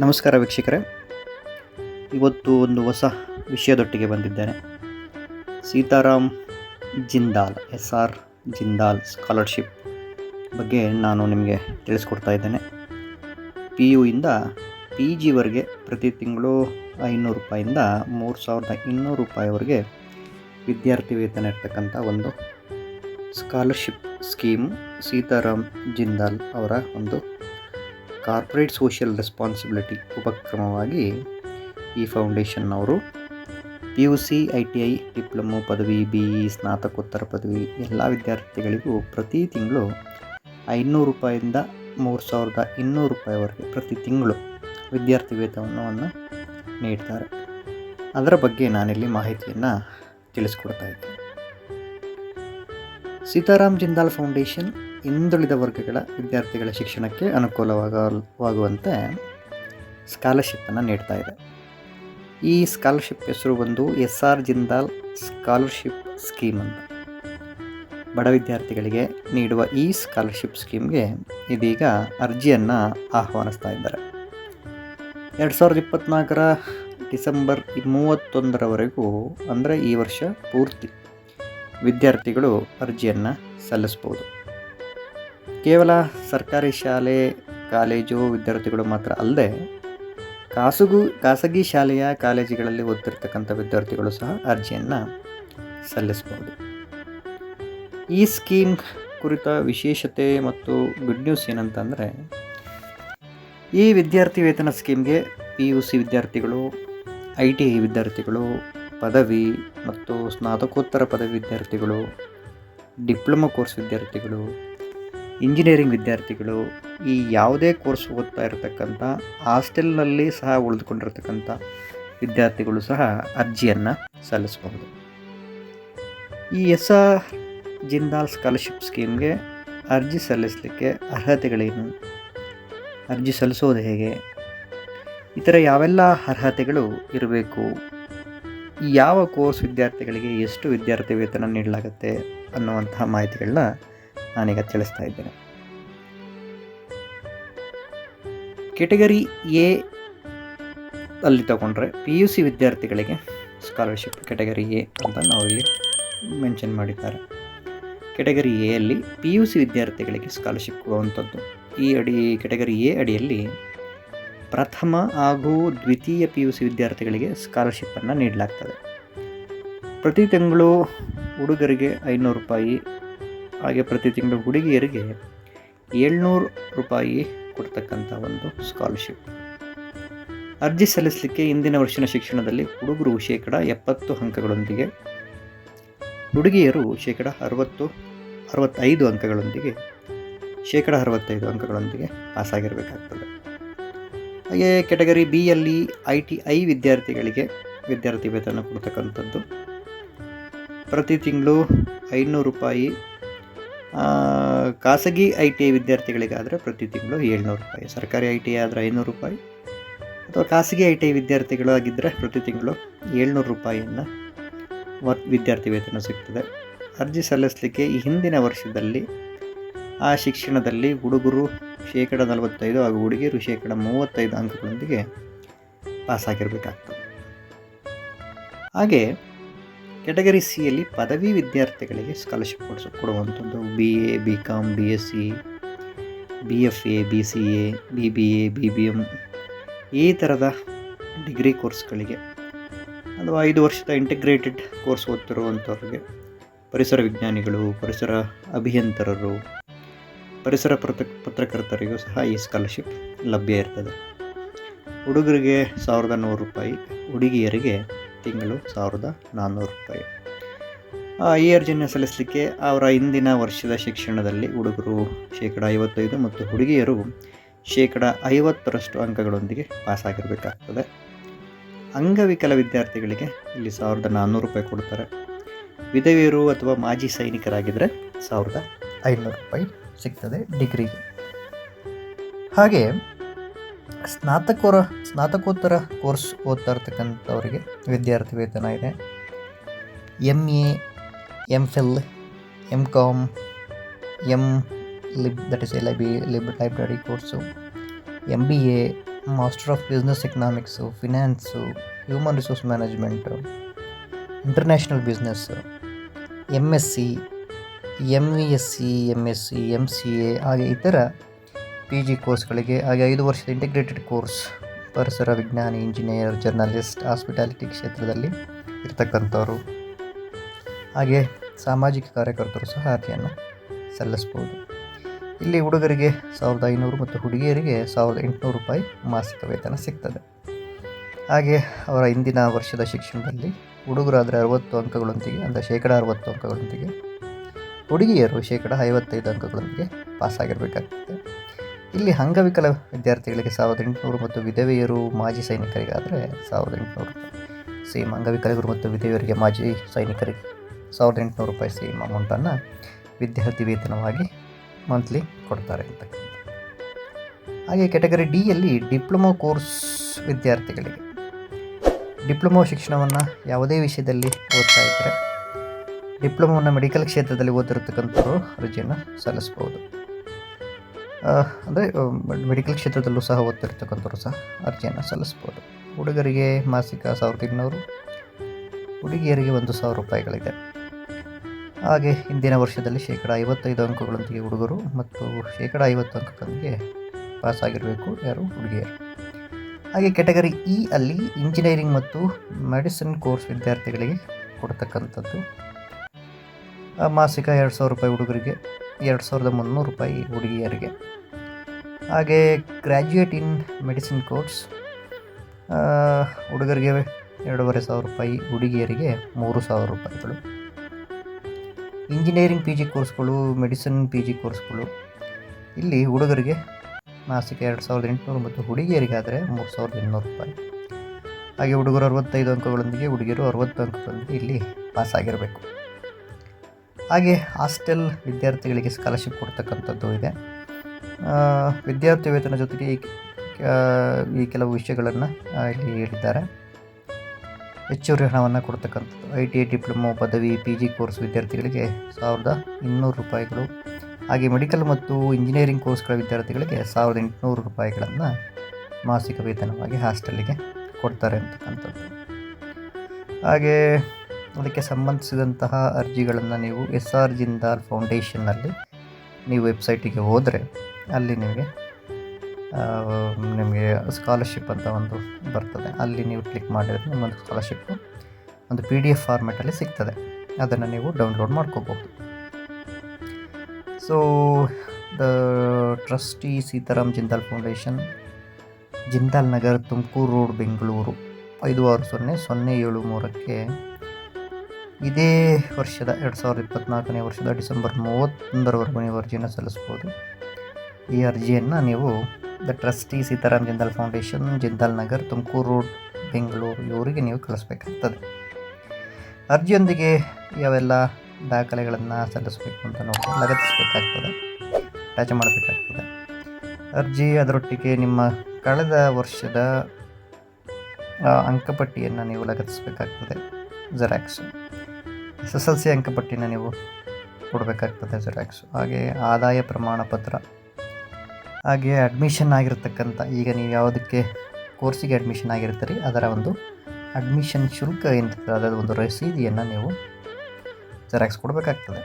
ನಮಸ್ಕಾರ ವೀಕ್ಷಕರೇ. ಇವತ್ತು ಒಂದು ಹೊಸ ವಿಷಯದೊಟ್ಟಿಗೆ ಬಂದಿದ್ದೇನೆ. Sitaram Jindal S R Jindal scholarship ಬಗ್ಗೆ ನಾನು ನಿಮಗೆ ತಿಳಿಸ್ಕೊಡ್ತಾ ಇದ್ದೇನೆ. ಪಿ ಯುಯಿಂದ ಪಿ ಜಿವರೆಗೆ ಪ್ರತಿ ತಿಂಗಳು ಐನೂರು ರೂಪಾಯಿಂದ ಮೂರು ಸಾವಿರದ ಇನ್ನೂರು ರೂಪಾಯಿವರೆಗೆ ವಿದ್ಯಾರ್ಥಿ ವೇತನ ಇರ್ತಕ್ಕಂಥ ಒಂದು ಸ್ಕಾಲರ್ಶಿಪ್ ಸ್ಕೀಮ್ ಸೀತಾರಾಮ್ ಜಿಂದಾಲ್ ಅವರ ಒಂದು ಕಾರ್ಪೊರೇಟ್ ಸೋಷಿಯಲ್ ರೆಸ್ಪಾನ್ಸಿಬಿಲಿಟಿ ಉಪಕ್ರಮವಾಗಿ ಈ ಫೌಂಡೇಶನ್ನವರು P U C, I T I, diploma ಪದವಿ, ಬಿ ಇ, ಸ್ನಾತಕೋತ್ತರ ಪದವಿ ಎಲ್ಲ ವಿದ್ಯಾರ್ಥಿಗಳಿಗೂ ಪ್ರತಿ ತಿಂಗಳು ಐನೂರು ರೂಪಾಯಿಂದ ಮೂರು ಸಾವಿರದ ಇನ್ನೂರು ರೂಪಾಯಿವರೆಗೆ ಪ್ರತಿ ತಿಂಗಳು ವಿದ್ಯಾರ್ಥಿ ವೇತನವನ್ನು ನೀಡ್ತಾರೆ. ಅದರ ಬಗ್ಗೆ ನಾನಿಲ್ಲಿ ಮಾಹಿತಿಯನ್ನು ತಿಳಿಸ್ಕೊಡ್ತಾ ಇದ್ದೆ ಸೀತಾರಾಮ್ ಜಿಂದಾಲ್ ಫೌಂಡೇಶನ್ ಹಿಂದುಳಿದ ವರ್ಗಗಳ ವಿದ್ಯಾರ್ಥಿಗಳ ಶಿಕ್ಷಣಕ್ಕೆ ಅನುಕೂಲವಾಗುವಂತೆ ಸ್ಕಾಲರ್ಶಿಪ್ಪನ್ನು ನೀಡ್ತಾ ಇದೆ. ಈ ಸ್ಕಾಲರ್ಶಿಪ್ ಹೆಸರು ಬಂದು S R Jindal scholarship scheme ಅಂತ. ಬಡ ವಿದ್ಯಾರ್ಥಿಗಳಿಗೆ ನೀಡುವ ಈ ಸ್ಕಾಲರ್ಶಿಪ್ ಸ್ಕೀಮ್ಗೆ ಇದೀಗ ಅರ್ಜಿಯನ್ನು ಆಹ್ವಾನಿಸ್ತಾ ಇದ್ದಾರೆ. ಎರಡು ಸಾವಿರದ ಇಪ್ಪತ್ತ್ನಾಲ್ಕರ ಡಿಸೆಂಬರ್ ಮೂವತ್ತೊಂದರವರೆಗೂ, ಅಂದರೆ ಈ ವರ್ಷ ಪೂರ್ತಿ, ವಿದ್ಯಾರ್ಥಿಗಳು ಅರ್ಜಿಯನ್ನು ಸಲ್ಲಿಸ್ಬೋದು. ಕೇವಲ ಸರ್ಕಾರಿ ಶಾಲೆ, ಕಾಲೇಜು ವಿದ್ಯಾರ್ಥಿಗಳು ಮಾತ್ರ ಅಲ್ಲದೆ, ಖಾಸಗು, ಖಾಸಗಿ ಶಾಲೆಯ ಕಾಲೇಜುಗಳಲ್ಲಿ ಓದ್ತಿರ್ತಕ್ಕಂಥ ವಿದ್ಯಾರ್ಥಿಗಳು ಸಹ ಅರ್ಜಿಯನ್ನು ಸಲ್ಲಿಸ್ಬೋದು. ಈ ಸ್ಕೀಮ್ ಕುರಿತ ವಿಶೇಷತೆ ಮತ್ತು ಗುಡ್ ನ್ಯೂಸ್ ಏನಂತಂದರೆ, ಈ ವಿದ್ಯಾರ್ಥಿ ವೇತನ ಸ್ಕೀಮ್ಗೆ ಪಿ ಯು ಸಿ ವಿದ್ಯಾರ್ಥಿಗಳು ಐ ಟಿ ಐ ವಿದ್ಯಾರ್ಥಿಗಳು, ಪದವಿ ಮತ್ತು ಸ್ನಾತಕೋತ್ತರ ಪದವಿ ವಿದ್ಯಾರ್ಥಿಗಳು, ಡಿಪ್ಲೊಮಾ ಕೋರ್ಸ್ ವಿದ್ಯಾರ್ಥಿಗಳು ಇಂಜಿನಿಯರಿಂಗ್ ವಿದ್ಯಾರ್ಥಿಗಳು ಈ ಯಾವುದೇ ಕೋರ್ಸ್ ಓದ್ತಾ ಇರತಕ್ಕಂಥ ಹಾಸ್ಟೆಲ್ನಲ್ಲಿ ಸಹ ಉಳಿದುಕೊಂಡಿರ್ತಕ್ಕಂಥ ವಿದ್ಯಾರ್ಥಿಗಳು ಸಹ ಅರ್ಜಿಯನ್ನು ಸಲ್ಲಿಸಬಹುದು. ಈ ಎಸ್ ಆರ್ ಜಿಂದಾಲ್ ಸ್ಕಾಲರ್ಶಿಪ್ ಸ್ಕೀಮ್ಗೆ ಅರ್ಜಿ ಸಲ್ಲಿಸಲಿಕ್ಕೆ ಅರ್ಹತೆಗಳೇನು? ಅರ್ಜಿ ಸಲ್ಲಿಸೋದು ಹೇಗೆ? ಇತರ ಯಾವೆಲ್ಲ ಅರ್ಹತೆಗಳು ಇರಬೇಕು? ಯಾವ ಕೋರ್ಸ್ ವಿದ್ಯಾರ್ಥಿಗಳಿಗೆ ಎಷ್ಟು ವಿದ್ಯಾರ್ಥಿ ವೇತನ ನೀಡಲಾಗುತ್ತೆ ಅನ್ನುವಂತಹ ಮಾಹಿತಿಗಳನ್ನ ನಾನೀಗ ತಿಳಿಸ್ತಾ ಇದ್ದೇನೆ. ಕೆಟಗರಿ ಎ ಅಲ್ಲಿ ತಗೊಂಡ್ರೆ ಪಿ ಯು ಸಿ ವಿದ್ಯಾರ್ಥಿಗಳಿಗೆ ಸ್ಕಾಲರ್ಶಿಪ್ ಕೆಟಗರಿ ಎ ಅಂತ ನಾವು ಇಲ್ಲಿ ಮೆನ್ಷನ್ ಮಾಡಿದ್ದಾರೆ. ಕೆಟಗರಿ ಎ ಅಲ್ಲಿ ಪಿ ಯು ಸಿ ವಿದ್ಯಾರ್ಥಿಗಳಿಗೆ ಸ್ಕಾಲರ್ಶಿಪ್ ಕೊಡುವಂಥದ್ದು. ಈ ಅಡಿ ಕೆಟಗರಿ ಎ ಅಡಿಯಲ್ಲಿ ಪ್ರಥಮ ಹಾಗೂ ದ್ವಿತೀಯ ಪಿ ಯು ಸಿ ವಿದ್ಯಾರ್ಥಿಗಳಿಗೆ ಸ್ಕಾಲರ್ಶಿಪ್ಪನ್ನು ನೀಡಲಾಗ್ತದೆ. ಪ್ರತಿ ತಿಂಗಳು ಹುಡುಗರಿಗೆ ಐನೂರು ರೂಪಾಯಿ ಹಾಗೆ ಪ್ರತಿ ತಿಂಗಳು ಹುಡುಗಿಯರಿಗೆ ಏಳ್ನೂರು ರೂಪಾಯಿ ಕೊಡ್ತಕ್ಕಂಥ ಒಂದು ಸ್ಕಾಲರ್ಶಿಪ್ ಅರ್ಜಿ ಸಲ್ಲಿಸಲಿಕ್ಕೆ ಇಂದಿನ ವರ್ಷದ ಶಿಕ್ಷಣದಲ್ಲಿ ಹುಡುಗರು ಶೇಕಡ ಎಪ್ಪತ್ತು ಅಂಕಗಳೊಂದಿಗೆ, ಹುಡುಗಿಯರು ಶೇಕಡ ಅರವತ್ತು, ಅರವತ್ತೈದು ಅಂಕಗಳೊಂದಿಗೆ, ಶೇಕಡ ಅರವತ್ತೈದು ಅಂಕಗಳೊಂದಿಗೆ ಪಾಸಾಗಿರಬೇಕಾಗ್ತದೆ ಹಾಗೆ ಕೆಟಗರಿ ಬಿಯಲ್ಲಿ ಐ ಟಿ ಐ ವಿದ್ಯಾರ್ಥಿಗಳಿಗೆ ವಿದ್ಯಾರ್ಥಿ ವೇತನ ಕೊಡ್ತಕ್ಕಂಥದ್ದು. ಪ್ರತಿ ತಿಂಗಳು ಐನೂರು ರೂಪಾಯಿ ಖಾಸಗಿ ಐ ಟಿ ಐ ವಿದ್ಯಾರ್ಥಿಗಳಿಗಾದರೆ ಪ್ರತಿ ತಿಂಗಳು ಏಳ್ನೂರು ರೂಪಾಯಿ. ಸರ್ಕಾರಿ ಐ ಟಿ ಐ ಆದರೆ ಐನೂರು ರೂಪಾಯಿ. ಅಥವಾ ಖಾಸಗಿ ಐ ಟಿ ಐ ವಿದ್ಯಾರ್ಥಿಗಳಾಗಿದ್ದರೆ ಪ್ರತಿ ತಿಂಗಳು ಏಳ್ನೂರು ರೂಪಾಯಿಯನ್ನು ವಿದ್ಯಾರ್ಥಿ ವೇತನ ಸಿಗ್ತದೆ. ಅರ್ಜಿ ಸಲ್ಲಿಸಲಿಕ್ಕೆ ಈ ಹಿಂದಿನ ವರ್ಷದಲ್ಲಿ ಆ ಶಿಕ್ಷಣದಲ್ಲಿ ಹುಡುಗರು ಶೇಕಡ ನಲವತ್ತೈದು ಹಾಗೂ ಹುಡುಗಿಯರು ಶೇಕಡ ಮೂವತ್ತೈದು ಅಂಕಗಳೊಂದಿಗೆ ಪಾಸಾಗಿರಬೇಕಾಗ್ತದೆ. ಹಾಗೆ ಕೆಟಗರಿ ಸಿಯಲ್ಲಿ ಪದವಿ ವಿದ್ಯಾರ್ಥಿಗಳಿಗೆ ಸ್ಕಾಲರ್ಶಿಪ್ ಕೊಡಿಸ ಕೊಡುವಂಥದ್ದು. B A B com B S C B F A B C A B B A B B M ಈ ಥರದ ಡಿಗ್ರಿ ಕೋರ್ಸ್ಗಳಿಗೆ ಅಥವಾ ಐದು ವರ್ಷದ ಇಂಟಿಗ್ರೇಟೆಡ್ ಕೋರ್ಸ್ ಓದ್ತಿರುವಂಥವ್ರಿಗೆ ಪರಿಸರ ವಿಜ್ಞಾನಿಗಳು, ಪರಿಸರ ಅಭಿಯಂತರರು, ಪರಿಸರ ಪತ್ರ ಪತ್ರಕರ್ತರಿಗೂ ಸಹ ಈ ಸ್ಕಾಲರ್ಶಿಪ್ ಲಭ್ಯ ಇರ್ತದೆ. ಹುಡುಗರಿಗೆ ಸಾವಿರದ ನೂರು ರೂಪಾಯಿ, ಹುಡುಗಿಯರಿಗೆ ತಿಂಗಳು ಸಾವಿರದ ನಾನ್ನೂರು ರೂಪಾಯಿ. ಈ ಅರ್ಜಿಯನ್ನು ಸಲ್ಲಿಸಲಿಕ್ಕೆ ಅವರ ಇಂದಿನ ವರ್ಷದ ಶಿಕ್ಷಣದಲ್ಲಿ ಹುಡುಗರು ಶೇಕಡ ಐವತ್ತೈದು ಮತ್ತು ಹುಡುಗಿಯರು ಶೇಕಡ ಐವತ್ತರಷ್ಟು ಅಂಕಗಳೊಂದಿಗೆ ಪಾಸಾಗಿರಬೇಕಾಗ್ತದೆ. ಅಂಗವಿಕಲ ವಿದ್ಯಾರ್ಥಿಗಳಿಗೆ ಇಲ್ಲಿ ಸಾವಿರದ ನಾನ್ನೂರು ರೂಪಾಯಿ ಕೊಡ್ತಾರೆ. ವಿಧವೆಯರು ಅಥವಾ ಮಾಜಿ ಸೈನಿಕರಾಗಿದ್ದರೆ ಸಾವಿರದ ಐನೂರು ರೂಪಾಯಿ ಸಿಗ್ತದೆ ಡಿಗ್ರಿಗೆ. ಹಾಗೆ ಸ್ನಾತಕೋರ ಸ್ನಾತಕೋತ್ತರ ಕೋರ್ಸ್ ಓದ್ತಾ ಇರ್ತಕ್ಕಂಥವರಿಗೆ ವಿದ್ಯಾರ್ಥಿ ವೇತನ ಇದೆ. M A M phil M com M lib that is L I B lib library course M B A master of business economics finance human resource management international business M S C M V S C M S C M C A ಹಾಗೆ ಇತರ P G ಕೋರ್ಸ್ಗಳಿಗೆ ಹಾಗೆ ಐದು ವರ್ಷದ integrated course ಪರಿಸರ ವಿಜ್ಞಾನಿ, engineer, journalist, hospitality ಕ್ಷೇತ್ರದಲ್ಲಿ ಇರ್ತಕ್ಕಂಥವ್ರು. ಹಾಗೆ ಸಾಮಾಜಿಕ ಕಾರ್ಯಕರ್ತರು ಸಹ ಅರ್ಜಿಯನ್ನು ಸಲ್ಲಿಸ್ಬೋದು ಇಲ್ಲಿ ಹುಡುಗರಿಗೆ ಸಾವಿರದ ಐನೂರು ಮತ್ತು ಹುಡುಗಿಯರಿಗೆ ಸಾವಿರದ ಎಂಟುನೂರು ರೂಪಾಯಿ ಮಾಸಿಕ ವೇತನ ಸಿಗ್ತದೆ. ಹಾಗೆ ಅವರ ಇಂದಿನ ವರ್ಷದ ಶಿಕ್ಷಣದಲ್ಲಿ ಹುಡುಗರಾದರೆ ಅರವತ್ತು ಅಂಕಗಳೊಂದಿಗೆ, ಅಂದರೆ ಶೇಕಡ ಅರವತ್ತು ಅಂಕಗಳೊಂದಿಗೆ, ಹುಡುಗಿಯರು ಶೇಕಡ ಐವತ್ತೈದು ಅಂಕಗಳೊಂದಿಗೆ ಪಾಸಾಗಿರಬೇಕಾಗ್ತದೆ. ಇಲ್ಲಿ ಅಂಗವಿಕಲ ವಿದ್ಯಾರ್ಥಿಗಳಿಗೆ ಸಾವಿರದ ಎಂಟುನೂರು ಮತ್ತು ವಿಧವೆಯರು ಮಾಜಿ ಸೈನಿಕರಿಗಾದರೆ ಸಾವಿರದ ಎಂಟುನೂರು. ಸೇಮ್ ಅಂಗವಿಕಲರು ಮತ್ತು ವಿಧವೆಯರಿಗೆ ಮಾಜಿ ಸೈನಿಕರಿಗೆ ಸಾವಿರದ ಎಂಟುನೂರು ರೂಪಾಯಿ ಸೇಮ್ ಅಮೌಂಟನ್ನು ವಿದ್ಯಾರ್ಥಿ ವೇತನವಾಗಿ ಮಂತ್ಲಿ ಕೊಡ್ತಾರೆ ಅಂತ ಹಾಗೆ ಕೆಟಗರಿ ಡಿಯಲ್ಲಿ ಡಿಪ್ಲೊಮೊ ಕೋರ್ಸ್ ವಿದ್ಯಾರ್ಥಿಗಳಿಗೆ. ಡಿಪ್ಲೊಮೊ ಶಿಕ್ಷಣವನ್ನು ಯಾವುದೇ ವಿಷಯದಲ್ಲಿ ಓದ್ತಾ ಇದ್ದರೆ, ಡಿಪ್ಲೊಮೊವನ್ನು ಮೆಡಿಕಲ್ ಕ್ಷೇತ್ರದಲ್ಲಿ ಓದಿರತಕ್ಕಂಥವರು ಅರ್ಜಿಯನ್ನು ಸಲ್ಲಿಸ್ಬೋದು. ಅಂದರೆ ಮೆಡಿಕಲ್ ಕ್ಷೇತ್ರದಲ್ಲೂ ಸಹ ಓದ್ತಿರ್ತಕ್ಕಂಥವ್ರು ಸಹ ಅರ್ಜಿಯನ್ನು ಸಲ್ಲಿಸ್ಬೋದು. ಹುಡುಗರಿಗೆ ಮಾಸಿಕ ಸಾವಿರದ ಇನ್ನೂರು, ಹುಡುಗಿಯರಿಗೆ ಒಂದು ಸಾವಿರ ರೂಪಾಯಿಗಳಿದೆ. ಹಾಗೆ ಹಿಂದಿನ ವರ್ಷದಲ್ಲಿ ಶೇಕಡ ಐವತ್ತೈದು ಅಂಕಗಳೊಂದಿಗೆ ಹುಡುಗರು ಮತ್ತು ಶೇಕಡ ಐವತ್ತು ಅಂಕಗಳೊಂದಿಗೆ ಪಾಸಾಗಿರಬೇಕು ಯಾರು? ಹುಡುಗಿಯರು. ಹಾಗೆ ಕ್ಯಾಟಗರಿ ಇ ಅಲ್ಲಿ ಇಂಜಿನಿಯರಿಂಗ್ ಮತ್ತು ಮೆಡಿಸಿನ್ ಕೋರ್ಸ್ ವಿದ್ಯಾರ್ಥಿಗಳಿಗೆ ಕೊಡ್ತಕ್ಕಂಥದ್ದು. ಮಾಸಿಕ ಎರಡು ಸಾವಿರ ರೂಪಾಯಿ ಹುಡುಗರಿಗೆ ಎರಡು ಸಾವಿರದ ಮುನ್ನೂರು ರೂಪಾಯಿ ಹುಡುಗಿಯರಿಗೆ. ಹಾಗೆ ಗ್ರ್ಯಾಜುಯೇಟ್ ಇನ್ ಮೆಡಿಸಿನ್ ಕೋರ್ಸ್ ಹುಡುಗರಿಗೆ ಎರಡೂವರೆ ಸಾವಿರ ರೂಪಾಯಿ, ಹುಡುಗಿಯರಿಗೆ ಮೂರು ಸಾವಿರ ರೂಪಾಯಿಗಳು. ಇಂಜಿನಿಯರಿಂಗ್ ಪಿ ಜಿ ಕೋರ್ಸ್ಗಳು ಮೆಡಿಸಿನ್ ಪಿ ಜಿ ಕೋರ್ಸ್ಗಳು ಇಲ್ಲಿ ಹುಡುಗರಿಗೆ ಮಾಸಿಕ ಎರಡು ಸಾವಿರದ ಎಂಟುನೂರು ಮತ್ತು ಹುಡುಗಿಯರಿಗಾದರೆ ಮೂರು ಸಾವಿರದ ಇನ್ನೂರು ರೂಪಾಯಿ. ಹಾಗೆ ಹುಡುಗರು ಅರವತ್ತೈದು ಅಂಕಗಳೊಂದಿಗೆ, ಹುಡುಗಿಯರು ಅರವತ್ತು ಅಂಕಗಳೊಂದಿಗೆ ಇಲ್ಲಿ ಪಾಸಾಗಿರಬೇಕು ಹಾಗೆ ಹಾಸ್ಟೆಲ್ ವಿದ್ಯಾರ್ಥಿಗಳಿಗೆ ಸ್ಕಾಲರ್ಶಿಪ್ ಕೊಡ್ತಕ್ಕಂಥದ್ದು ಇದೆ. ವಿದ್ಯಾರ್ಥಿ ವೇತನ ಜೊತೆಗೆ ಈ ಕೆಲವು ವಿಷಯಗಳನ್ನು ಇಲ್ಲಿ ಹೇಳಿದ್ದಾರೆ. ಹೆಚ್ಚುವರಿ ಹಣವನ್ನು ಕೊಡ್ತಕ್ಕಂಥದ್ದು ಐ ಟಿ ಐ ಡಿಪ್ಲೊಮೊ, ಪದವಿ ಪಿ ಜಿ ಕೋರ್ಸ್ ವಿದ್ಯಾರ್ಥಿಗಳಿಗೆ ಸಾವಿರದ ಇನ್ನೂರು ರೂಪಾಯಿಗಳು. ಹಾಗೆ ಮೆಡಿಕಲ್ ಮತ್ತು ಇಂಜಿನಿಯರಿಂಗ್ ಕೋರ್ಸ್ಗಳ ವಿದ್ಯಾರ್ಥಿಗಳಿಗೆ ಸಾವಿರದ ಎಂಟುನೂರು ರೂಪಾಯಿಗಳನ್ನು ಮಾಸಿಕ ವೇತನವಾಗಿ ಹಾಸ್ಟೆಲ್ಲಿಗೆ ಕೊಡ್ತಾರೆ ಅಂತಕ್ಕಂಥದ್ದು. ಹಾಗೆ ಅದಕ್ಕೆ ಸಂಬಂಧಿಸಿದಂತಹ ಅರ್ಜಿಗಳನ್ನು ನೀವು ಎಸ್ ಆರ್ ಜಿಂದಾಲ್ ಫೌಂಡೇಶನ್ನಲ್ಲಿ ನೀವು ವೆಬ್ಸೈಟಿಗೆ ಹೋದರೆ ಅಲ್ಲಿ ನಿಮಗೆ ನಿಮಗೆ ಸ್ಕಾಲರ್ಶಿಪ್ ಅಂತ ಒಂದು ಬರ್ತದೆ. ಅಲ್ಲಿ ನೀವು ಕ್ಲಿಕ್ ಮಾಡಿದರೆ ನಿಮ್ಮೊಂದು ಸ್ಕಾಲರ್ಶಿಪ್ ಒಂದು ಪಿ ಡಿ ಎಫ್ ಫಾರ್ಮೆಟಲ್ಲಿ ಸಿಗ್ತದೆ. ಅದನ್ನು ನೀವು ಡೌನ್ಲೋಡ್ ಮಾಡ್ಕೋಬಹುದು so the trustee Sitaram Jindal foundation Jindal Nagar Tumakuru road Bengaluru ಐದು ಆರು ಸೊನ್ನೆ ಸೊನ್ನೆ ಏಳು ಮೂರಕ್ಕೆ ಇದೇ ವರ್ಷದ ಎರಡು ಸಾವಿರದ ಇಪ್ಪತ್ತ್ನಾಲ್ಕನೇ ವರ್ಷದ ಡಿಸೆಂಬರ್ ಮೂವತ್ತೊಂದರವರೆಗೂ ನೀವು ಅರ್ಜಿಯನ್ನು ಸಲ್ಲಿಸ್ಬೋದು. ಈ ಅರ್ಜಿಯನ್ನು ನೀವು the trustee Sitaram Jindal foundation Jindal Nagar Tumakuru road, Bengaluru ಇವರಿಗೆ ನೀವು ಕಳಿಸ್ಬೇಕಾಗ್ತದೆ. ಅರ್ಜಿಯೊಂದಿಗೆ ಯಾವೆಲ್ಲ ದಾಖಲೆಗಳನ್ನು ಸಲ್ಲಿಸಬೇಕು ಅಂತ ನೋಡಿ ಲಗತ್ತಿಸಬೇಕಾಗ್ತದೆ ಅಟ್ಯಾಚ್ ಮಾಡಬೇಕಾಗ್ತದೆ. ಅರ್ಜಿ ಅದರೊಟ್ಟಿಗೆ ನಿಮ್ಮ ಕಳೆದ ವರ್ಷದ ಅಂಕಪಟ್ಟಿಯನ್ನು ನೀವು ಲಗತ್ತಿಸಬೇಕಾಗ್ತದೆ xerox S S L C ಅಂಕಪಟ್ಟಿನ ನೀವು ಕೊಡಬೇಕಾಗ್ತದೆ ಜೆರಾಕ್ಸು ಹಾಗೆ ಆದಾಯ ಪ್ರಮಾಣ ಪತ್ರ ಹಾಗೆ ಅಡ್ಮಿಷನ್ ಆಗಿರತಕ್ಕಂಥ, ಈಗ ನೀವು ಯಾವುದಕ್ಕೆ ಕೋರ್ಸಿಗೆ ಅಡ್ಮಿಷನ್ ಆಗಿರ್ತೀರಿ, ಅದರ ಒಂದು ಅಡ್ಮಿಷನ್ ಶುಲ್ಕ ಏನಿರ್ತದೆ ಅದರ ಒಂದು ರಸೀದಿಯನ್ನು ನೀವು ಜೆರಾಕ್ಸ್ ಕೊಡಬೇಕಾಗ್ತದೆ.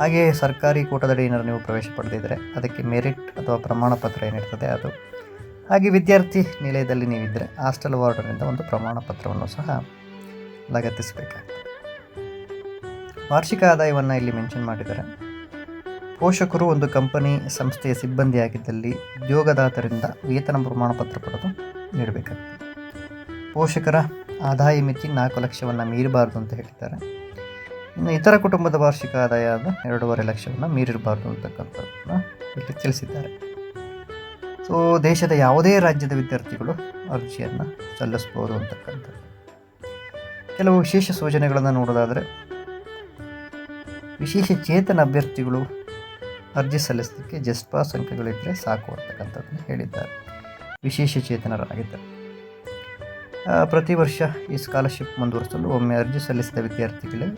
ಹಾಗೆ ಸರ್ಕಾರಿ ಕೋಟದಡಿ ಏನಾದ್ರು ನೀವು ಪ್ರವೇಶ ಪಡೆದಿದ್ದರೆ ಅದಕ್ಕೆ ಮೆರಿಟ್ ಅಥವಾ ಪ್ರಮಾಣ ಪತ್ರ ಏನಿರ್ತದೆ ಅದು. ಹಾಗೆ ವಿದ್ಯಾರ್ಥಿ ನಿಲಯದಲ್ಲಿ ನೀವಿದ್ದರೆ ಹಾಸ್ಟೆಲ್ ವಾರ್ಡನಿಂದ ಒಂದು ಪ್ರಮಾಣ ಪತ್ರವನ್ನು ಸಹ ಲಗತ್ತಿಸಬೇಕಾಗ್ತದೆ. ವಾರ್ಷಿಕ ಆದಾಯವನ್ನು ಇಲ್ಲಿ ಮೆನ್ಷನ್ ಮಾಡಿದ್ದಾರೆ. ಪೋಷಕರು ಒಂದು ಕಂಪನಿ ಸಂಸ್ಥೆಯ ಸಿಬ್ಬಂದಿಯಾಗಿದ್ದಲ್ಲಿ ಉದ್ಯೋಗದಾತರಿಂದ ವೇತನ ಪ್ರಮಾಣ ಪತ್ರ ಪಡೆದು ನೀಡಬೇಕಾಗ್ತದೆ. ಪೋಷಕರ ಆದಾಯ ಮಿತಿ ನಾಲ್ಕು ಲಕ್ಷವನ್ನು ಮೀರಬಾರ್ದು ಅಂತ ಹೇಳಿದ್ದಾರೆ. ಇನ್ನು ಇತರ ಕುಟುಂಬದ ವಾರ್ಷಿಕ ಆದಾಯ ಆದ ಎರಡೂವರೆ ಲಕ್ಷವನ್ನು ಮೀರಿರಬಾರ್ದು ಅಂತಕ್ಕಂಥದ್ದನ್ನು ಇಲ್ಲಿ ತಿಳಿಸಿದ್ದಾರೆ. ಸೊ ದೇಶದ ಯಾವುದೇ ರಾಜ್ಯದ ವಿದ್ಯಾರ್ಥಿಗಳು ಅರ್ಜಿಯನ್ನು ಸಲ್ಲಿಸ್ಬೋದು ಅಂತಕ್ಕಂಥದ್ದು. ಕೆಲವು ವಿಶೇಷ ಸೂಚನೆಗಳನ್ನು ನೋಡೋದಾದರೆ ವಿಶೇಷ ಚೇತನ ಅಭ್ಯರ್ಥಿಗಳು ಅರ್ಜಿ ಸಲ್ಲಿಸಲಿಕ್ಕೆ ಜಸ್ಟ್ ಪಾಸ್ ಅಂಕಗಳಿದ್ದರೆ ಸಾಕು ಅಂತಕ್ಕಂಥದ್ದನ್ನು ಹೇಳಿದ್ದಾರೆ. ವಿಶೇಷ ಚೇತನರಾಗಿದ್ದಾರೆ. ಪ್ರತಿ ವರ್ಷ ಈ ಸ್ಕಾಲರ್ಶಿಪ್ ಮುಂದುವರಿಸಲು ಒಮ್ಮೆ ಅರ್ಜಿ ಸಲ್ಲಿಸಿದ ವಿದ್ಯಾರ್ಥಿಗಳಿಗೆ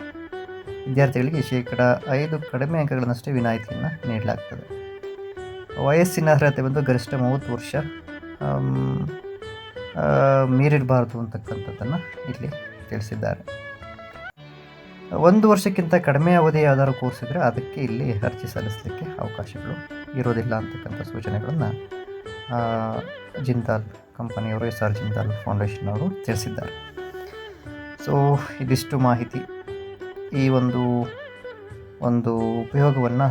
ವಿದ್ಯಾರ್ಥಿಗಳಿಗೆ ಶೇಕಡ ಐದು ಕಡಿಮೆ ಅಂಕಗಳನ್ನಷ್ಟೇ ವಿನಾಯಿತಿಯನ್ನು ನೀಡಲಾಗ್ತದೆ. ವಯಸ್ಸಿನ ಅರ್ಹತೆ ಬಂದು ಗರಿಷ್ಠ ಮೂವತ್ತು ವರ್ಷ ಮೀರಿಡಬಾರ್ದು ಅಂತಕ್ಕಂಥದ್ದನ್ನು ಇಲ್ಲಿ ತಿಳಿಸಿದ್ದಾರೆ. ಒಂದು ವರ್ಷಕ್ಕಿಂತ ಕಡಿಮೆ ಅವಧಿ ಯಾವ್ದಾದ್ರು ಕೋರ್ಸ್ ಇದ್ದರೆ ಅದಕ್ಕೆ ಇಲ್ಲಿ ಅರ್ಜಿ ಸಲ್ಲಿಸಲಿಕ್ಕೆ ಅವಕಾಶಗಳು ಇರೋದಿಲ್ಲ ಅಂತಕ್ಕಂಥ ಸೂಚನೆಗಳನ್ನು ಜಿಂದಾಲ್ ಕಂಪನಿಯವರು, ಎಸ್ ಆರ್ ಜಿಂದಾಲ್ ಫೌಂಡೇಶನ್ ಅವರು ತಿಳಿಸಿದ್ದಾರೆ. ಸೊ ಇದಿಷ್ಟು ಮಾಹಿತಿ. ಈ ಒಂದು ಒಂದು ಉಪಯೋಗವನ್ನು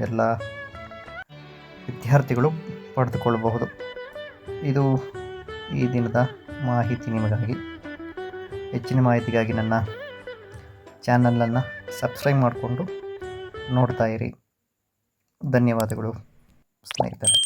ಎಲ್ಲ ವಿದ್ಯಾರ್ಥಿಗಳು ಪಡೆದುಕೊಳ್ಳಬಹುದು. ಇದು ಈ ದಿನದ ಮಾಹಿತಿ ನಿಮಗಾಗಿ. ಹೆಚ್ಚಿನ ಮಾಹಿತಿಗಾಗಿ ನನ್ನ ಚಾನಲನ್ನು ಸಬ್ಸ್ಕ್ರೈಬ್ ಮಾಡಿಕೊಂಡು ನೋಡ್ತಾಯಿರಿ ಧನ್ಯವಾದಗಳು ಸ್ನೇಹಿತರೆ.